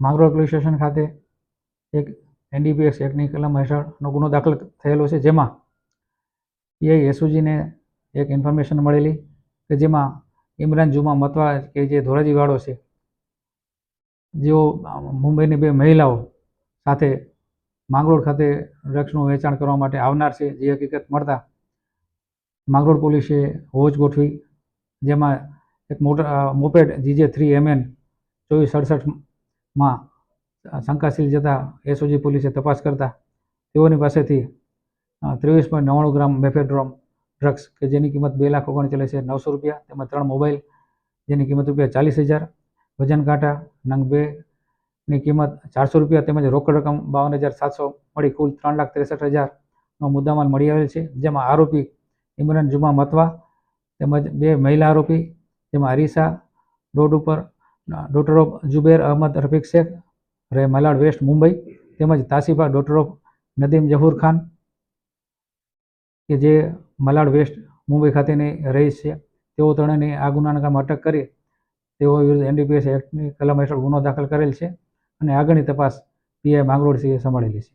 Mangrol police station ખાતે એક NDPS એક્ટની કલમ હેઠળનો ગુનો દાખલ થયેલો છે, જેમાં પીઆઈ એસુજીને એક ઇન્ફોર્મેશન મળેલી કે જેમાં ઇમરાન જુમા મતવા કે જે ધોરાજીવાળો છે, જેઓ મુંબઈની બે મહિલાઓ સાથે માંગરોળ ખાતે ડ્રગ્સનું વેચાણ કરવા માટે આવનાર છે, જે હકીકત મળતા માંગરોળ પોલીસે હોજ ગોઠવી, જેમાં એક motor, moped GJ three MN ચોવીસ સડસઠમાં શંકાશીલ જતા એસઓજી પોલીસે તપાસ કરતા તેઓની પાસેથી ત્રેવીસ પોઈન્ટ નવ્વાણું ગ્રામ મેફેડ્રોમ ડ્રગ્સ કે જેની કિંમત બે લાખ ઓગણચાલીસ હજાર નવસો રૂપિયા તેમજ ત્રણ મોબાઈલ જેની કિંમત રૂપિયા ચાલીસ હજાર, વજન કાંટા, નંગ બે ની કિંમત ચારસો રૂપિયા તેમજ રોકડ રકમ બાવન હજાર સાતસો મળી કુલ ત્રણ લાખ ત્રેસઠ હજારનો મુદ્દામાલ મળી આવેલ છે. જેમાં આરોપી ઇમરાન જુમા મતવા તેમજ બે મહિલા આરોપી, જેમાં અરીસા રોડ ઉપર ડોટર ઓફ જુબેર અહમદ રફીક શેખ રહે મલાડ વેસ્ટ મુંબઈ તેમજ તાસીફા ડોટર ઓફ નદીમ જહૂર ખાન, કે જે મલાડ વેસ્ટ મુંબઈ ખાતેની રહીશ છે. તેઓ ત્રણેયની આ ગુનાના કામ અટક કરી, તેઓ વિરુદ્ધ એનડીપીએસ એક્ટની કલમ હેઠળ ગુનો દાખલ કરેલ છે અને આગળની તપાસ પીઆઈ માંગરોળ સિંહે સંભાળેલી છે.